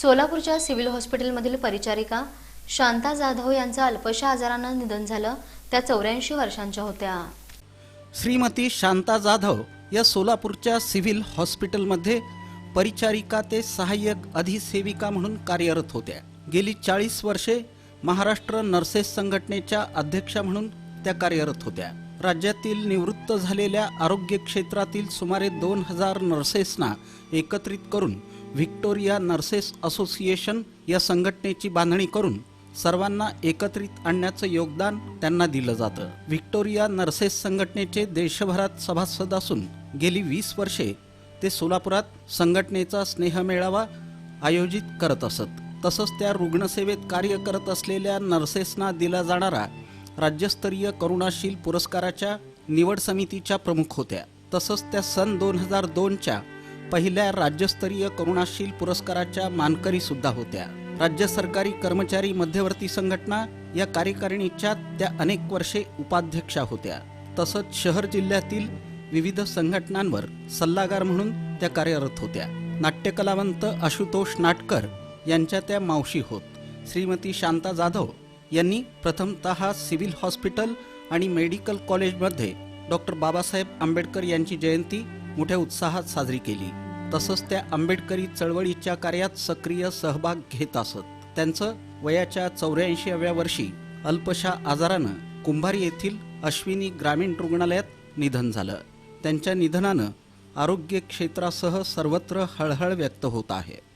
सोलापूरच्या सिव्हिल हॉस्पिटलमधील परिचारिका शांता जाधव यांचं अल्पशा आजारानं निधन झालं त्या चौऱ्याऐंशी वर्षांच्या होत्या. श्रीमती शांता जाधव या सोलापूरच्या सिव्हिल हॉस्पिटलमध्ये परिचारिका ते सहाय्यक अधिसेविका म्हणून कार्यरत होत्या. गेली चाळीस वर्षे महाराष्ट्र नर्सेस संघटनेच्या अध्यक्षा म्हणून त्या कार्यरत होत्या. राज्यातील निवृत्त झालेल्या आरोग्य क्षेत्रातील सुमारे दोन हजार नर्सेसना एकत्रित करून व्हिक्टोरिया नर्सेस असोसिएशन या संघटनेची बांधणी करून सर्वांना एकत्रित आणण्याचं योगदान त्यांना दिलं जातं. व्हिक्टोरिया नर्सेस संघटनेचे देशभरात सभासद असून गेली वीस वर्षे ते सोलापुरात संघटनेचा स्नेहमेळावा आयोजित करत असत. तसंच त्या रुग्णसेवेत कार्य करत असलेल्या नर्सेसना दिला जाणारा राज्यस्तरीय करुणाशील पुरस्काराच्या निवड समितीच्या प्रमुख होत्या. तसंच त्या सन दोन हजार दोनच्या पहिल्या राज्यस्तरीय करुणाशील पुरस्काराच्या मानकरी सुद्धा होत्या. राज्य सरकारी कर्मचारी मध्यवर्ती संघटना या कार्यकारिणीच्या त्या अनेक वर्षे उपाध्यक्षा होत्या. तसंच शहर जिल्ह्यातील विविध संघटनांवर सल्लागार म्हणून त्या कार्यरत होत्या. नाट्यकलावंत आशुतोष नाटकर यांच्या त्या मावशी होत. श्रीमती शांता जाधव यांनी प्रथमतः सिव्हिल हॉस्पिटल आणि मेडिकल कॉलेजमध्ये डॉक्टर बाबासाहेब आंबेडकर यांची जयंती मोठ्या उत्साहात साजरी केली. तसंच त्या आंबेडकरी चळवळीच्या कार्यात सक्रिय सहभाग घेत असत. त्यांचं वयाच्या चौऱ्याऐंशीव्या वर्षी अल्पशा आजारानं कुंभारी येथील अश्विनी ग्रामीण रुग्णालयात निधन झालं. त्यांच्या निधनानं आरोग्य क्षेत्रासह सर्वत्र हळहळ व्यक्त होत आहे.